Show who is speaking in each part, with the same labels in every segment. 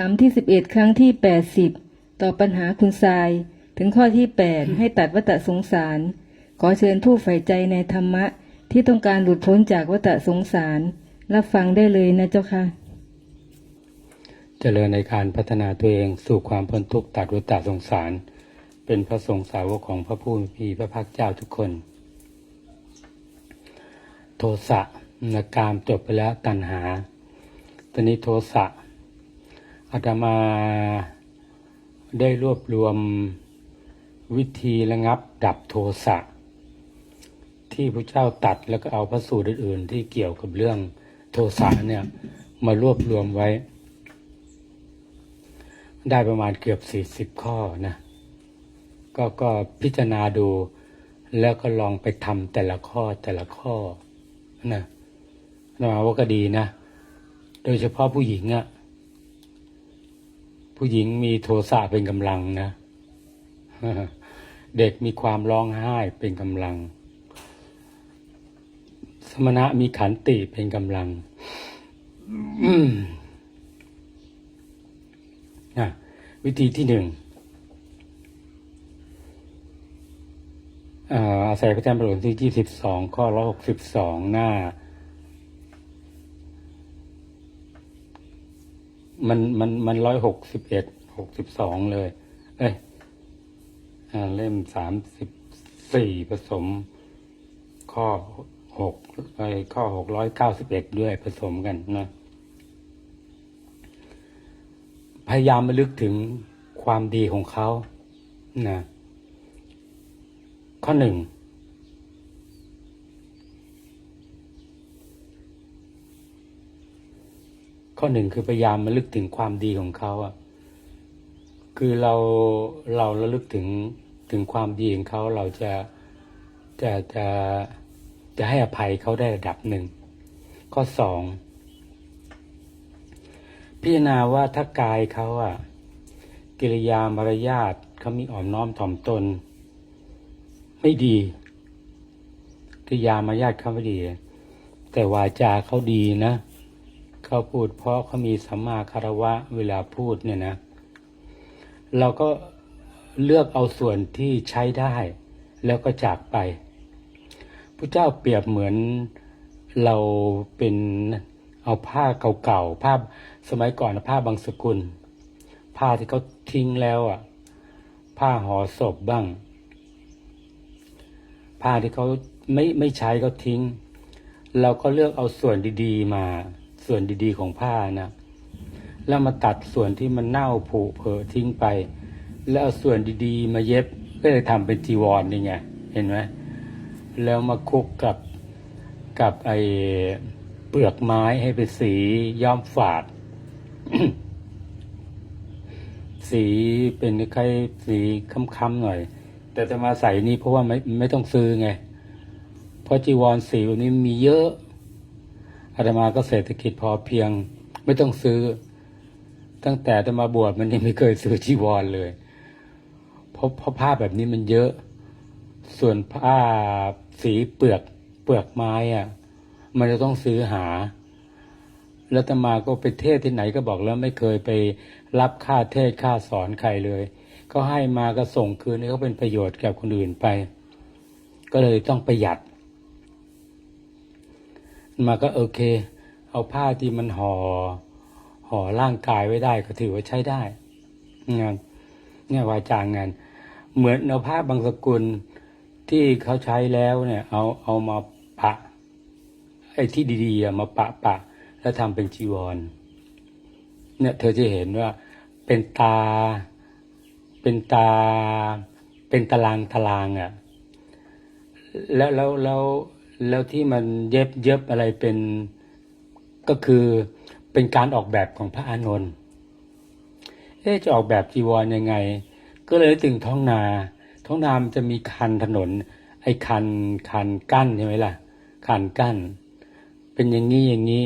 Speaker 1: ถามที่สิบเอ็ดครั้งที่แปดสิบตอบปัญหาคุณทราย ถึงข้อที่แปดให้ตัดวัฏสงสาร ขอเชิญผู้ใฝ่ใจในธรรมะ ที่ต้องการหลุดพ้นจากวัฏสงสาร รับฟังได้เลยนะเจ้าค่ะ
Speaker 2: เจริญในการพัฒนาตัวเองสู่ความพ้นทุกข์ตัดวัฏสงสาร เป็นพระสงฆ์สาวกของพระผู้มีพระภาคเจ้าทุกคน โทสะนกามจบไปแล้วตัณหาตอนนี้โทสะ อาตมาได้รวบรวมวิธีระงับดับโทสะที่พระเจ้าตัดแล้วก็เอาพระสูตรอื่น ๆ ที่เกี่ยวกับเรื่องโทสะเนี่ยมารวบรวมไว้ ได้ประมาณเกือบสี่สิบข้อนะก็ก็พิจารณาดู แล้วก็ลองไปทำแต่ละข้อแต่ละข้อนะนะว่าก็ดีนะ โดยเฉพาะผู้หญิงอะ่ะ ผู้หญิงมีโทสะเป็นกำลังนะ เด็กมีความร้องไห้เป็นกำลัง สมณะมีขันติเป็นกำลังอืมอะวิธีที่หนึ่งอ่าอาศัยพระเจ้าประหลที่ยี่สิบสองข้อร้อยหกสิบสองหน้า มันมันมันร้อยหกสิบเอ็ดหกสิบสองเลย เอ้ยเล่มสามสิบสี่ผสม ข้อหกไอ้ข้อหกร้อยเก้าสิบเอ็ดด้วยผสมกันนะ พยายามมาลึกถึงความดีของเขานะข้อหนึ่ง ข้อหนึ่งคือพยายามมาลึกถึงความดีของเขาอะคือเราเราระลึกถึงถึงความดีของเขาเราจะจะจะจะให้อภัยเขาได้ระดับหนึ่ง ข้อสองพิจารณาว่าถ้ากายเขาอะกิริยามารยาทเขามีอ่อมน้อมถ่อมตน ไม่ดีกิริยามารยาทเขาไม่ดี แต่วาจาเขาดีนะ เขาพูดเพราะเขามีสัมมาคารวะเวลาพูดเนี่ยนะ เราก็เลือกเอาส่วนที่ใช้ได้ แล้วก็จากไปพระเจ้าเปรียบเหมือนเราเป็นเอาผ้าเก่าๆผ้าสมัยก่อนผ้าบางสกุล ผ้าที่เขาทิ้งแล้วอะ ผ้าห่อศพบ้าง ผ้าที่เขาไม่ไม่ใช้ก็ทิ้ง เราก็เลือกเอาส่วนดีๆมา ส่วนดีๆของผ้านะแล้วมาตัดส่วนที่มันเน่าผุเผลอทิ้งไป แล้วเอาส่วนดีๆ มาเย็บก็เลยทำเป็นจีวรนี่ไงเห็นไหมแล้วมาคุกกับกับไอเปลือกไม้ให้เป็นสีย้อมฝาด สีเป็นคล้ายๆสีค้ำๆหน่อย แต่จะมาใส่นี่เพราะว่าไม่ไม่ต้องซื้อไง เพราะจีวรสีแบบนี้มีเยอะ อาตมาก็เศรษฐกิจพอเพียง ไม่ต้องซื้อ ตั้งแต่อาตมาบวชมันยังไม่เคยซื้อจีวรเลยเพราะเพราะผ้าแบบนี้มันเยอะ ส่วนผ้าสีเปลือกเปลือกไม้อะมันจะต้องซื้อหา แล้วตมาก็ไปเทศที่ไหนก็บอกแล้วไม่เคยไปรับค่าเทศค่าสอนใครเลยเขาให้มาก็ส่งคืนให้เขาเป็นประโยชน์แกับคนอื่นไป ก็เลยต้องประหยัด มาก็โอเค เอาผ้าที่มันห่อห่อร่างกายไว้ได้ก็ถือว่าใช้ได้งานเนี่ยวาจางงาน เหมือนเอาผ้าบางสกุลที่เขาใช้แล้วเนี่ย เอาเอามาปะไอ้ที่ดีๆมาปะปะ แล้วทำเป็นจีวร เนี่ย เธอจะเห็นว่า เป็นตา เป็นตา เป็นตารางตารางอะ่ะ แล้วแล้วแล้ว แล้วที่มันเย็บเย็บอะไรเป็นก็คือเป็นการออกแบบของพระอานนท์เอ๊จะออกแบบจีวรยังไง ก็เลยถึงท้องนา ท้องนามันจะมีคันถนน ไอ้คันคันกั้นใช่ไหมล่ะ คันกั้น เป็นอย่างนี้อย่างนี้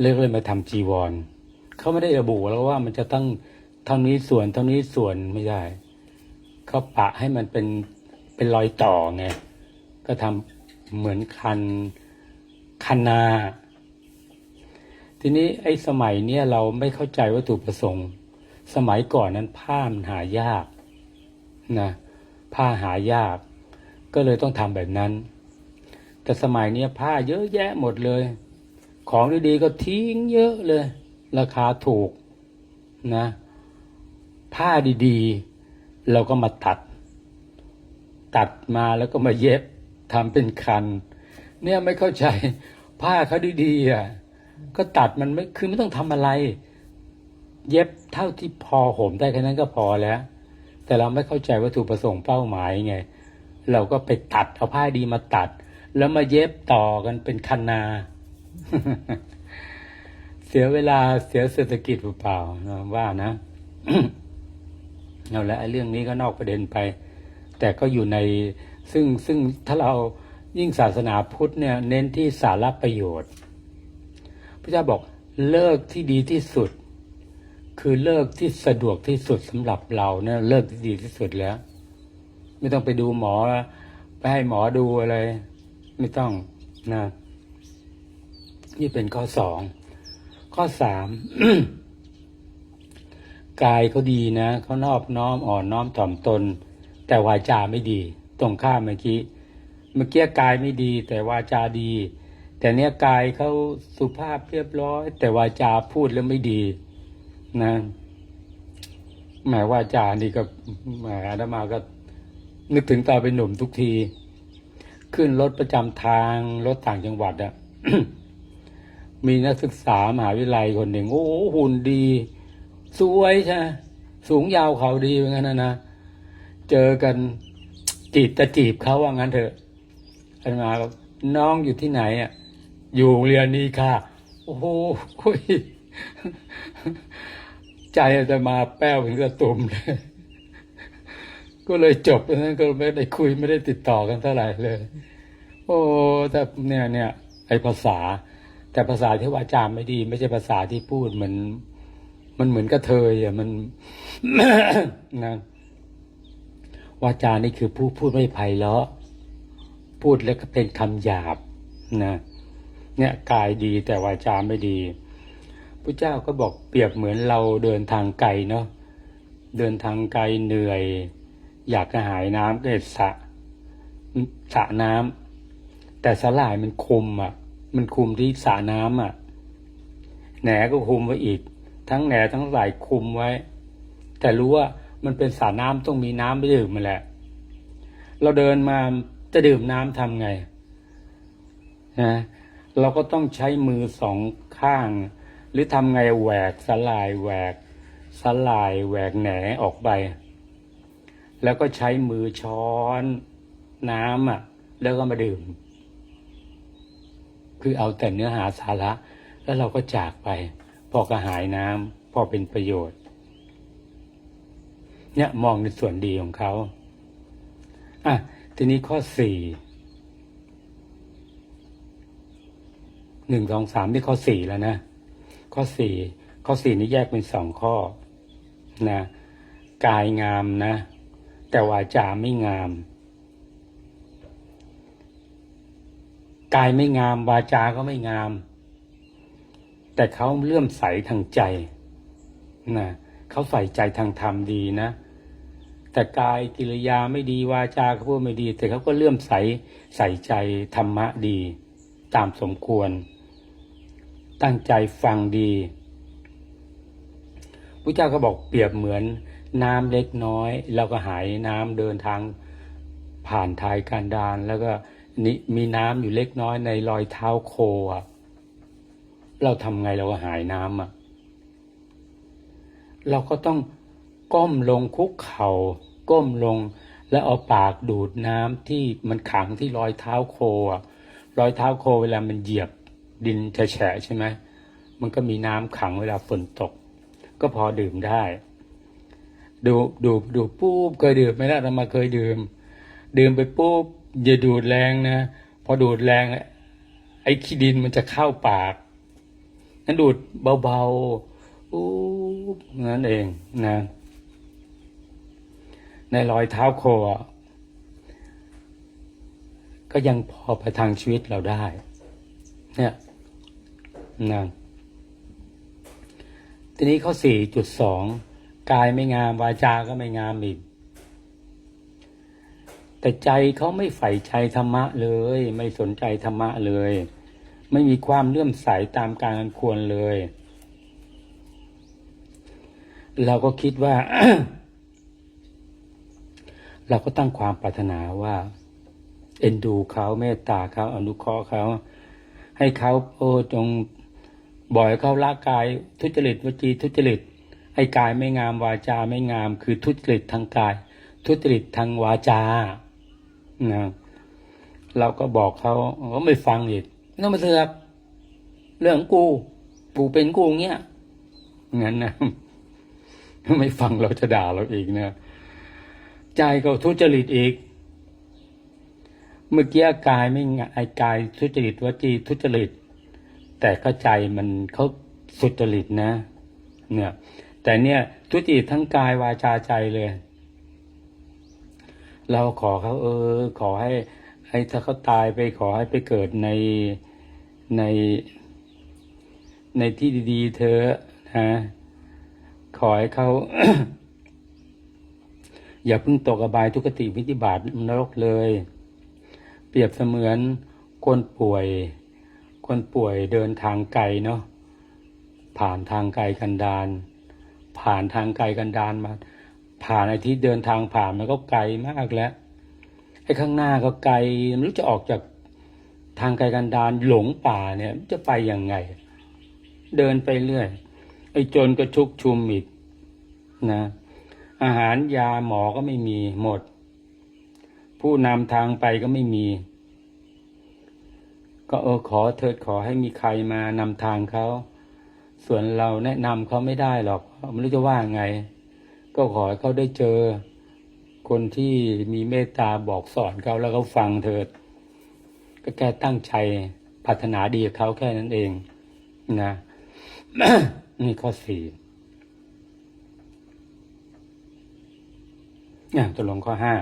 Speaker 2: เลือกเลยมาทำจีวรเขาไม่ได้ระบุแล้วว่ามันจะต้องเท่านี้ส่วนเท่านี้ส่วนไม่ได้เขาปะให้มันเป็นเป็นรอยต่อไง ก็ทำเหมือนคันคันนา ทีนี้ไอ้สมัยเนี้ยเราไม่เข้าใจวัตถุประสงค์ สมัยก่อนนั้นผ้ามันหายากนะผ้าหายาก ก็เลยต้องทำแบบนั้น แต่สมัยเนี้ยผ้าเยอะแยะหมดเลย ของดีๆก็ทิ้งเยอะเลย ราคาถูกนะผ้าดีๆ เราก็มาตัด ตัดมาแล้วก็มาเย็บ ทำเป็นคัน เนี่ยไม่เข้าใจผ้าเขาดีๆอะก็ตัดมันไม่คือไม่ต้องทำอะไร เย็บเท่าที่พอห่มได้แค่นั้นก็พอแล้ว แต่เราไม่เข้าใจวัตถุประสงค์เป้าหมายไง เราก็ไปตัดเอาผ้าดีมาตัด แล้วมาเย็บต่อกันเป็นคันนา เสียเวลาเสียเศรษฐกิจเปล่าๆนะว่านะเอาละเรื่องนี้ก็นอกประเด็นไป แต่ก็อยู่ใน ซึ่งซึ่งถ้าเรายิ่งศาสนาพุทธเนี่ยเน้นที่สาระประโยชน์ พระเจ้าบอกเลิกที่ดีที่สุด คือเลิกที่สะดวกที่สุดสำหรับเราเนี่ยเลิกที่ดีที่สุดแล้ว ไม่ต้องไปดูหมอไปให้หมอดูอะไร ไม่ต้องนะนี่เป็นข้อสองข้อสามกายเขาดีนะเขานอบน้อมอ่อนน้อมถ่อมตน แต่วาจาไม่ดี ตรงข้ามเมื่อกี้ เมื่อกี้กายไม่ดี แต่วาจาดี แต่เนี้ยกายเขาสุภาพเรียบร้อย แต่วาจาพูดแล้วไม่ดีนะหมายว่าจานี่ก็แหมอาตมาก็ นึกถึงตอนเป็นหนุ่มทุกที ขึ้นรถประจำทางรถต่างจังหวัดอะมีนักศึกษามหาวิทยาลัยคนหนึ่งโอ้โหหุ่นดี สวยใช่สูงยาวเขาดีเหมือนกันนะนะ เจอกัน จีบจะจีบเขาว่างั้นเถอะอาตมาบอกน้องอยู่ที่ไหนอะอยู่เรียนนี้ค่ะ โอ้โหคุยใจอาตมาแป้วถึงกระตุ่มเลยก็เลยจบนั้นก็ไม่ได้คุยไม่ได้ติดต่อกันเท่าไหร่เลย โอ้แต่เนี่ยเนี่ยไอภาษา แต่ภาษาที่ว่าจาไม่ดี ไม่ใช่ภาษาที่พูดเหมือน มันเหมือนกระเทยอะมันนะ วาจานี่คือผู้พูดไม่ไพเราะ พูดแล้วก็เป็นคำหยาบนะเนี่ยกายดีแต่วาจาไม่ดีพระเจ้าก็บอกเปรียบเหมือนเราเดินทางไกลเนาะเดินทางไกลเหนื่อย อยากกระหายน้ำก็เห็นสระสะน้ำแต่สลายมันคุมอะ มันคุมที่สระน้ำอะแหนก็คุมไว้อีก ทั้งแหนทั้งสายคุมไว้ แต่รู้ว่า มันเป็นสระน้ำต้องมีน้ำไปดื่มมาแหละ เราเดินมาจะดื่มน้ำทำไงนะเราก็ต้องใช้มือสองข้าง หรือทำไงแหวกสลายแหวกสลายแหวกแหนออกไป แล้วก็ใช้มือช้อนน้ำอะ แล้วก็มาดื่ม คือเอาแต่เนื้อหาสาระ แล้วเราก็จากไป พอกระหายน้ำพอเป็นประโยชน์ เนี่ยมองในส่วนดีของเขาอะทีนี้ข้อสี่หนึ่งสองสามนี่ข้อสี่แล้วนะ ข้อสี่ข้อสี่นี้แยกเป็นสองข้อนะกายงามนะ แต่วาจาไม่งาม กายไม่งาม วาจาก็ไม่งาม แต่เขาเลื่อมใสทางใจนะเขาใส่ใจทางธรรมดีนะ แต่กายกิริยาไม่ดีวาจาเขาพูดไม่ดี แต่เขาก็เลื่อมใสใส่ใจธรรมะดี ตามสมควร ตั้งใจฟังดีพระเจ้าก็บอกเปรียบเหมือนน้ำเล็กน้อยแล้วก็หายน้ำเดินทางผ่านทายการดานแล้วก็นี่มีน้ำอยู่เล็กน้อยในรอยเท้าโคอะเราทำไงเราก็หายน้ำอะเราก็ต้อง ก้มลงคุกเขา่าก้มลง แล้วเอาปากดูดน้ำที่มันขังที่รอยเท้าโคอะรอยเท้าโคเวลามันเหยียบดินแฉะใช่ไหมมันก็มีน้ำขังเวลาฝนตก ก็พอดื่มได้ ดูดูดูปุ๊บเคยดื่มไหมล่ะเรามาเคยดื่ม ดื่มไปปุ๊บอย่าดูดแรงนะพอดูดแรงไอ้ขี้ดินมันจะเข้าปากนั้นดูดเบาๆอู้นั่นเองนะ ในรอยเท้าโคก็ยังพอประทังชีวิตเราได้ เนี่ยนะทีนี้ข้อสี่จุดสองกายไม่งาม วาจาก็ไม่งามอีก แต่ใจเขาไม่ใฝ่ใจธรรมะเลย ไม่สนใจธรรมะเลย ไม่มีความเลื่อมใสตามการควรเลย เราก็คิดว่า เราก็ตั้งความปรารถนาว่า เอ็นดูเขาเมตตาเขาอนุเคราะห์เขา ให้เขาโอ้จงบ่อยเขาละกาย ทุจริตวจีทุจริตไอ้กายไม่งามวาจาไม่งาม คือทุจริตทางกาย ทุจริตทางวาจานะเราก็บอกเขาเขาไม่ฟังอีกไม่ต้องมาเสือกเรื่องกูกูเป็นกูเงี้ยงั้นนะไม่ฟังเราจะด่าเราอีกนะ ใจก็ทุจริตอีก เมื่อกี้กายไม่งะไอกายทุจริตวจีทุจริต แต่ก็ใจมันเขาสุจริตนะ เนี่ย แต่เนี่ยทุจริตทั้งกายวาจาใจเลย เราขอเขาเออ ขอให้ให้ถ้าเขาตายไปขอให้ไปเกิดในในในที่ดี ๆ เธอนะขอให้เขา อย่าเพิ่งตกอบายทุกขติวิธิบาตนรกเลย เปรียบเสมือนคนป่วย คนป่วยเดินทางไกลเนาะผ่านทางไกลกันดานผ่านทางไกลกันดานมา ผ่านไอ้ที่เดินทางผ่านมันก็ไกลมากแล้วไอ้ข้างหน้าก็ไกลไม่รู้จะออกจากทางไกลกันดานหลงป่าเนี่ยจะไปยังไง เดินไปเรื่อย ไอ้จนก็ชุกชุมอีกนะ อาหารยาหมอก็ไม่มีหมด ผู้นำทางไปก็ไม่มี ก็เออขอเถิดขอให้มีใครมานำทางเขา ส่วนเราแนะนำเขาไม่ได้หรอกไม่รู้จะว่าไง ก็ขอให้เขาได้เจอ คนที่มีเมตตาบอกสอนเขาแล้วเขาฟังเถิด ก็แค่ตั้งใจปรารถนาดีกับเขาแค่นั้นเอง นะ นี่ข้อสี่ อะตัวลงข้อห้า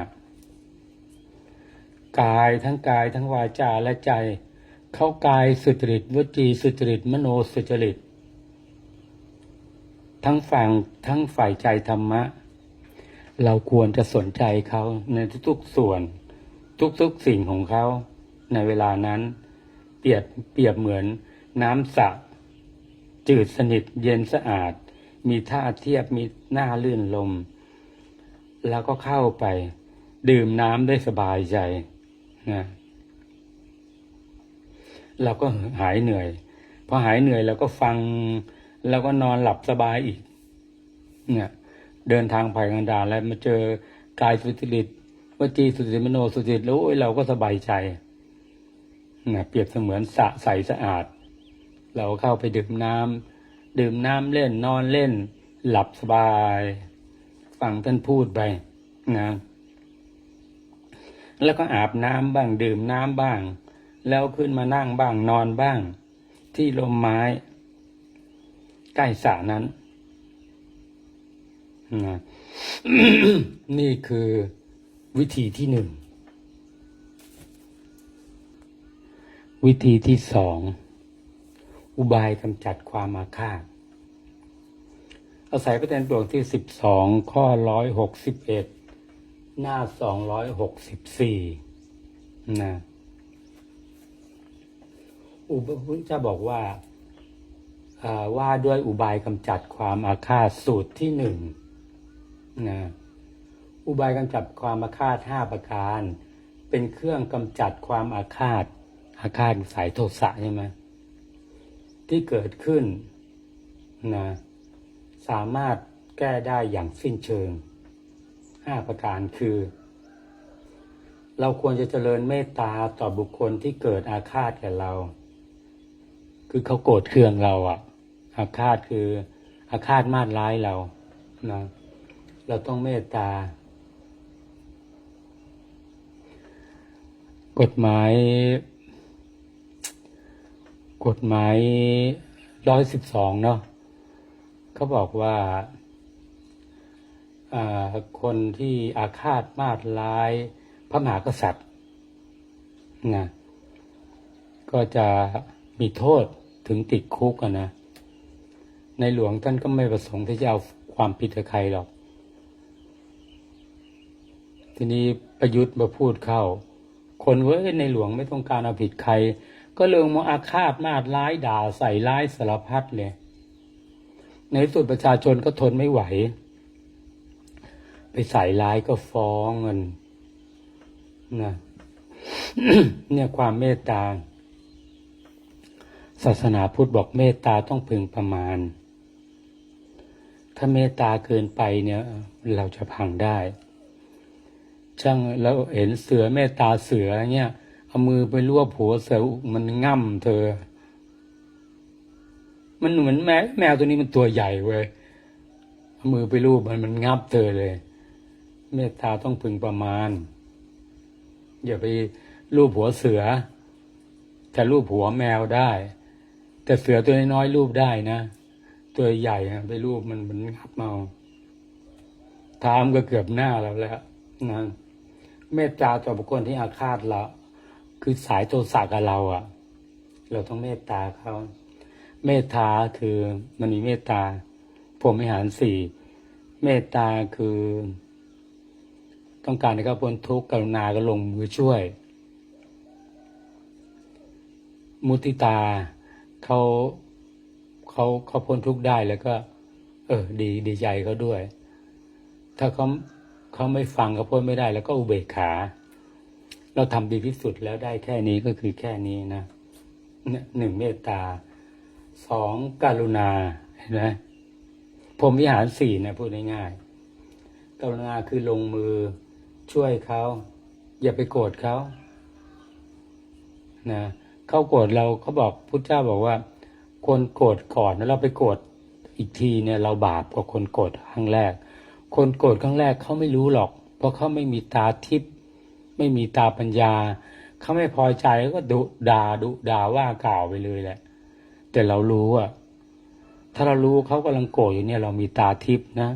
Speaker 2: กายทั้งกายทั้งวาจาและใจ เข้ากายสุจริตวจีสุจริตมโนสุจริต ทั้งฝั่งทั้งฝ่ายใจธรรมะ เราควรจะสนใจเขาในทุกๆส่วน ทุกๆสิ่งของเขา ในเวลานั้น เปรียบเปรียบเหมือนน้ำสระจืดสนิทเย็นสะอาด มีท่าเทียบมีหน้าลื่นลม แล้วก็เข้าไป ดื่มน้ำได้สบายใจนะเราก็หายเหนื่อยพอหายเหนื่อยเราก็ฟัง แล้วก็นอนหลับสบายอีก เนี่ย เดินทางไปกันดารแล้วมาเจอกายสุจริตวจีสุจริตมโนสุจริตแล้วโอ้ยเราก็สบายใจนะเปรียบเสมือนสะใสสะอาด เราเข้าไปดื่มน้ำดื่มน้ำเล่นนอนเล่น หลับสบาย ฟังท่านพูดไปนะแล้วก็อาบน้ำบ้างดื่มน้ำบ้าง แล้วขึ้นมานั่งบ้างนอนบ้าง ที่ลมไม้ ใกล้สระนั้นนะนี่คือวิธีที่หนึ่ง วิธีที่สอง อุบายกำจัดความอาฆาต อาศัยพระเตนบวกที่สิบสองข้อร้อยหกสิบเอ็ดหน้าสองร้อยหกสิบสี่นะอุปพุทธเจ้าบอกว่าอ่าว่าด้วยอุบายกำจัดความอาฆาตสูตรที่หนึ่งนะอุบายกำจัดความอาฆาตห้าประการ เป็นเครื่องกำจัดความอาฆาตอาฆาตสายโทสะใช่ไหมที่เกิดขึ้นนะ สามารถแก้ได้อย่างสิ้นเชิงห้าประการคือ เราควรจะเจริญเมตตาต่อบุคคลที่เกิดอาฆาตแก่เรา คือเขาโกรธเคืองเราอะอาฆาตคืออาฆาตมาดร้ายเรานะเราต้องเมตตา กฎหมาย กฎหมายร้อยสิบสองเนาะ เขาบอกว่าคนที่อาฆาตมาดร้าย พระมหากษัตริย์นะก็จะมีโทษถึงติดคุกนะ ในหลวงท่านก็ไม่ประสงค์ที่จะเอาความผิดกับใครหรอก ทีนี้ประยุทธ์มาพูดเข้า คนเว้ยในหลวงไม่ต้องการเอาผิดใคร ก็เรื่องมาอาฆาตมาดร้ายด่าใส่ร้ายสารพัดเลย ในที่สุดประชาชนก็ทนไม่ไหว ไปใส่ร้ายก็ฟ้องเงินนะเนี่ยความเมตตา ศาสนาพุทธบอกเมตตาต้องพึงประมาณ ถ้าเมตตาเกินไปเนี่ย เราจะพังได้ ช่างแล้วเห็นเสือเมตตาเสือเนี่ย เอามือไปรวบหัวเสือมันง่ำเธอ มันเหมือนแมวแมวตัวนี้มันตัวใหญ่เว้ยมือไปรูปมันมันงับเธอเลย เมตตาต้องพึงประมาณ อย่าไปรูปหัวเสือ แต่รูปหัวแมวได้ แต่เสือตัวน้อยรูปได้นะ ตัวใหญ่อะไปรูปมันมันงับเมาทามก็เกือบหน้าเราแล้วนะเมตตาต่อบุคคลที่อาฆาตเราคือสายโทสะกับเราอะเราต้องเมตตาเขา เมตตาคือมันมีเมตตาผมไม่หารสี่เมตตาคือ ต้องการให้เขาพ้นทุกข์กรุณาก็ลงมือช่วย มุติตาเขาเขาเขาพ้นทุกข์ได้แล้วก็ เออ ดีดีใจเขาด้วย ถ้าเขาเขาไม่ฟังเขาพ้นไม่ได้ แล้วก็อุเบกขา เราทำดีที่สุดแล้วได้แค่นี้ก็คือแค่นี้นะเนี่ยหนึ่งเมตตา สองการุณาเห็นไหมพรมวิหารสี่นะพูดง่ายๆกรุณาคือลงมือช่วยเขา อย่าไปโกรธเขานะเขาโกรธเราเขาบอกพุทธเจ้าบอกว่า คนโกรธก่อนแล้วเราไปโกรธอีกทีเนี่ย เราบาปกว่าคนโกรธครั้งแรก คนโกรธครั้งแรกเขาไม่รู้หรอก เพราะเขาไม่มีตาทิพย์ไม่มีตาปัญญาเขาไม่พอใจก็ดุด่าดุด่าว่ากล่าวไปเลยแหละ แต่เรารู้อะถ้าเรารู้เขากำลังโกรธอยู่เนี่ย เรามีตาทิพย์นะ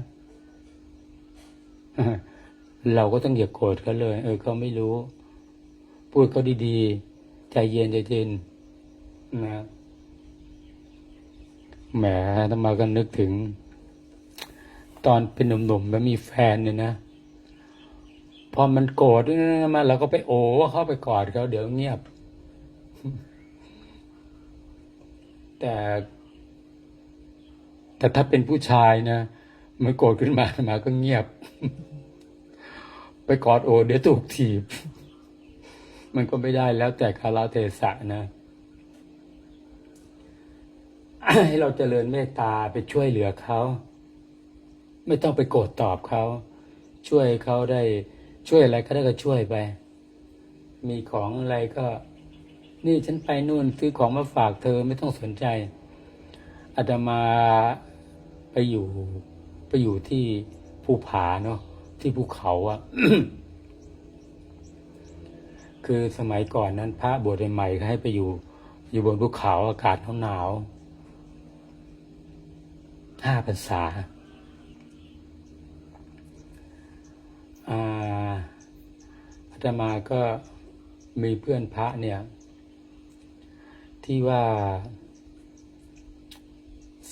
Speaker 2: เราก็ต้องอย่าโกรธเขาเลย เออเขาไม่รู้ พูดเขาดีๆ ใจเย็นใจเย็นนะแหมทำไมาก็นึกถึง ตอนเป็นหนุ่มๆแล้วมีแฟนเนี่ยนะพอมันโกรธมาเราก็ไปโอ้เข้าไปกอดเขาเดี๋ยวเงียบ แต่ แต่ถ้าเป็นผู้ชายนะมันโกรธขึ้นมามาก็เงียบ ไปกอดโอเดี๋ยวถูกถีบ มันก็ไม่ได้แล้วแต่คาราเทศะนะให้เราเจริญเมตตาไปช่วยเหลือเขา ไม่ต้องไปโกรธตอบเขา ช่วยเขาได้ช่วยอะไรก็ได้ก็ช่วยไป มีของอะไรก็ นี่ฉันไปนู่นซื้อของมาฝากเธอไม่ต้องสนใจอาตมาไปอยู่ไปอยู่ที่ภูผาเนาะที่ภูเขาอะคือสมัยก่อนนั้น พระบวชใหม่ๆก็ให้ไปอยู่ อยู่บนภูเขาอากาศหนาวห้าพรรษาอ่าอาตมาก็มีเพื่อนพระเนี่ย ที่ว่า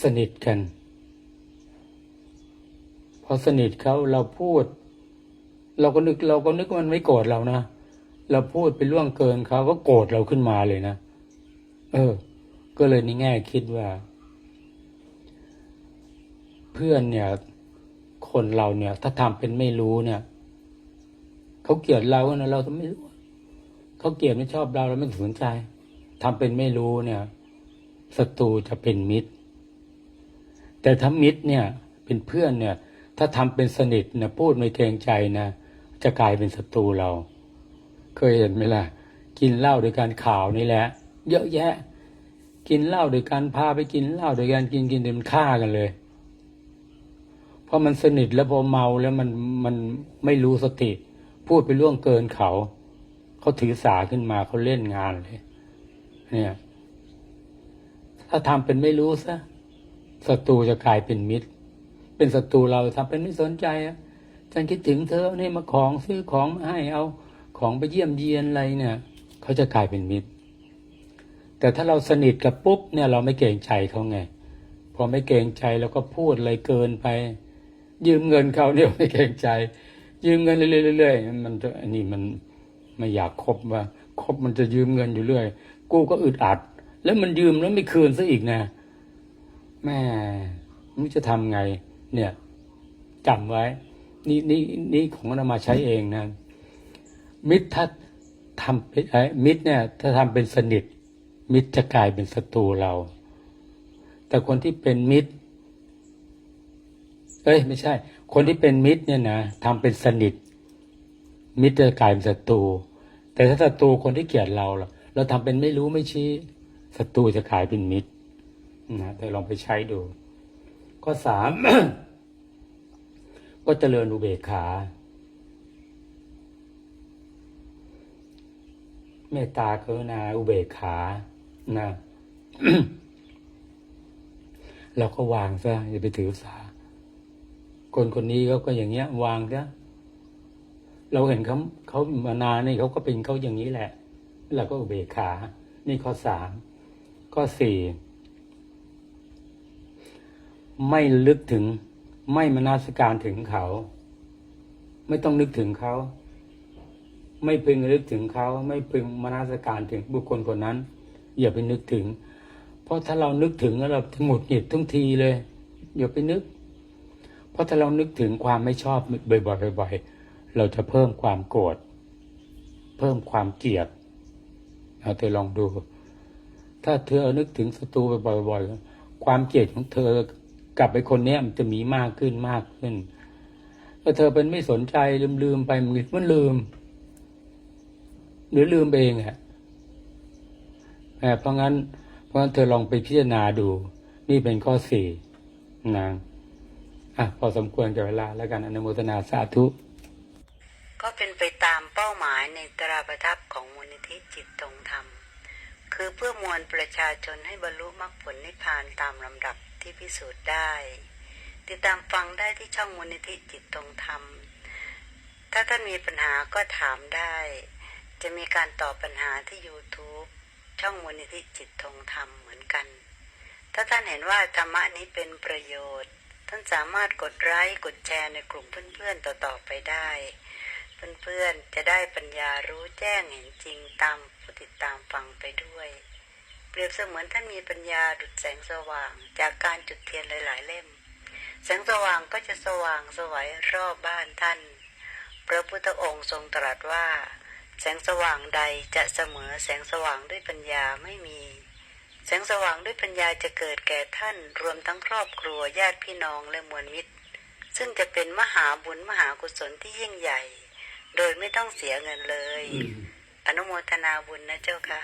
Speaker 2: สนิทกัน พอสนิทเขาเราพูด เราก็นึกเราก็นึกว่ามันไม่โกรธเรานะเราพูดไปล่วงเกินเขาก็โกรธเราขึ้นมาเลยนะเออ ก็เลยในแง่คิดว่า เพื่อนเนี่ย คนเราเนี่ย ถ้าทำเป็นไม่รู้เนี่ยเขาเกลียดเรานะเราจะไม่รู้เขาเกลียดไม่ชอบเราเราไม่สนใจ ทำเป็นไม่รู้เนี่ยศัตรูจะเป็นมิตร แต่ถ้ามิตรเนี่ยเป็นเพื่อนเนี่ย ถ้าทำเป็นสนิทนะพูดไม่เกรงใจนะจะกลายเป็นศัตรูเรา เคยเห็นไหมล่ะ กินเหล้าโดยการข่าวนี่แหละ เยอะแยะ กินเหล้าโดยการพาไปกินเหล้าโดยการกินกินเดิมฆ่ากันเลย เพราะมันสนิทแล้วพอเมาแล้วมันมันไม่รู้สติ พูดไปล่วงเกินเขา เขาถือสาขึ้นมาเขาเล่นงานเลย เนี่ยถ้าทำเป็นไม่รู้ซะศัตรูจะกลายเป็นมิตร เป็นศัตรูเราทำเป็นไม่สนใจอะฉันคิดถึงเธอเนี่ยมาของซื้อของมาให้เอาของไปเยี่ยมเยียนอะไรเนี่ย เขาจะกลายเป็นมิตร แต่ถ้าเราสนิทกับปุ๊บเนี่ย เราไม่เกรงใจเขาไง พออไม่เกรงใจแล้วก็พูดอะไรเกินไป ยืมเงินเขาเนี่ยไม่เกรงใจ ยืมเงินเรื่อยๆมันจะอันนี้มันไม่อยากคบว่าคบมันจะยืมเงินอยู่เรื่อย กูก็อึดอัด แล้วมันยืมแล้วไม่คืนซะอีกนะแม่ไม่จะทำไง เนี่ยจำไว้ นี่นี่นี่ของเรามาใช้เองนะ มิตรถ้าทำเป็นเอ้มิตรเนี่ย ถ้าทำเป็นสนิท มิตรจะกลายเป็นศัตรูเรา แต่คนที่เป็นมิตรเอ้ยไม่ใช่ คนที่เป็นมิตรเนี่ยนะทำเป็นสนิท มิตรจะกลายเป็นศัตรูแต่ถ้าศัตรูคนที่เกลียดเราล่ะ เราทำเป็นไม่รู้ไม่ชี้ศัตรูจะกลายเป็นมิตรนะแต่ลองไปใช้ดู ข้อสามก็เจริญอุเบกขา เมตตากรุณาอุเบกขานะเราก็วางซะอย่าไปถือสา คนคนนี้เขาก็อย่างเงี้ย วางซะเราเห็นเขาเขามานานนี่เขาก็เป็นเขาอย่างนี้แหละ เราก็อุเบกขา นี่ข้อสามข้อสี่ไม่ลึกถึงไม่มนาสการถึงเขา ไม่ต้องนึกถึงเขา ไม่พึงนึกถึงเขา ไม่พึงมนาสการถึงบุคคลคนนั้น อย่าไปนึกถึง เพราะถ้าเรานึกถึงแล้วเราหงุดหงิดทุกทีเลย อย่าไปนึก เพราะถ้าเรานึกถึงความไม่ชอบบ่อยๆบ่อยๆเราจะเพิ่มความโกรธเพิ่มความเกลียด เอาเธอลองดู ถ้าเธอนึกถึงศัตรูบ่อยๆความเกลียดของเธอกลับไปคนเนี้ยมันจะมีมากขึ้นมากขึ้นถ้าเธอเป็นไม่สนใจลืมๆไปมันมันลืม หรือลืมเองอะแอบเพราะงั้น เพราะงั้นเธอลองไปพิจารณาดู นี่เป็นข้อสี่นางอะพอสมควรกับเวลาแล้วกันอนุโมทนาสาธุ
Speaker 3: ก็เป็นไปตามเป้าหมายในตราประทับของมูลนิธิจิตตรง คือเพื่อมวลประชาชนให้บรรลุมรรคผลนิพพานตามลำดับที่พิสูจน์ได้ ติดตามฟังได้ที่ช่องมูลนิธิจิตตรงธรรม ถ้าท่านมีปัญหาก็ถามได้ จะมีการตอบปัญหาที่ YouTube ช่องมูลนิธิจิตตรงธรรมเหมือนกัน ถ้าท่านเห็นว่าธรรมะนี้เป็นประโยชน์ ท่านสามารถกดไลค์กดแชร์ในกลุ่มเพื่อนๆต่อๆไปได้ เพื่อนๆจะได้ปัญญารู้แจ้งเห็นจริงตาม ติดตามฟังไปด้วย เปรียบเสมือนท่านมีปัญญาดุจแสงสว่าง จากการจุดเทียนหลายๆเล่ม แสงสว่างก็จะสว่างสวัยรอบบ้านท่าน พระพุทธองค์ทรงตรัสว่า แสงสว่างใดจะเสมอแสงสว่างด้วยปัญญาไม่มี แสงสว่างด้วยปัญญาจะเกิดแก่ท่าน รวมทั้งครอบครัวญาติพี่น้องและมวลมิตร ซึ่งจะเป็นมหาบุญมหากุศลที่ยิ่งใหญ่ โดยไม่ต้องเสียเงินเลย อนุโมทนาบุญนะเจ้าค่ะ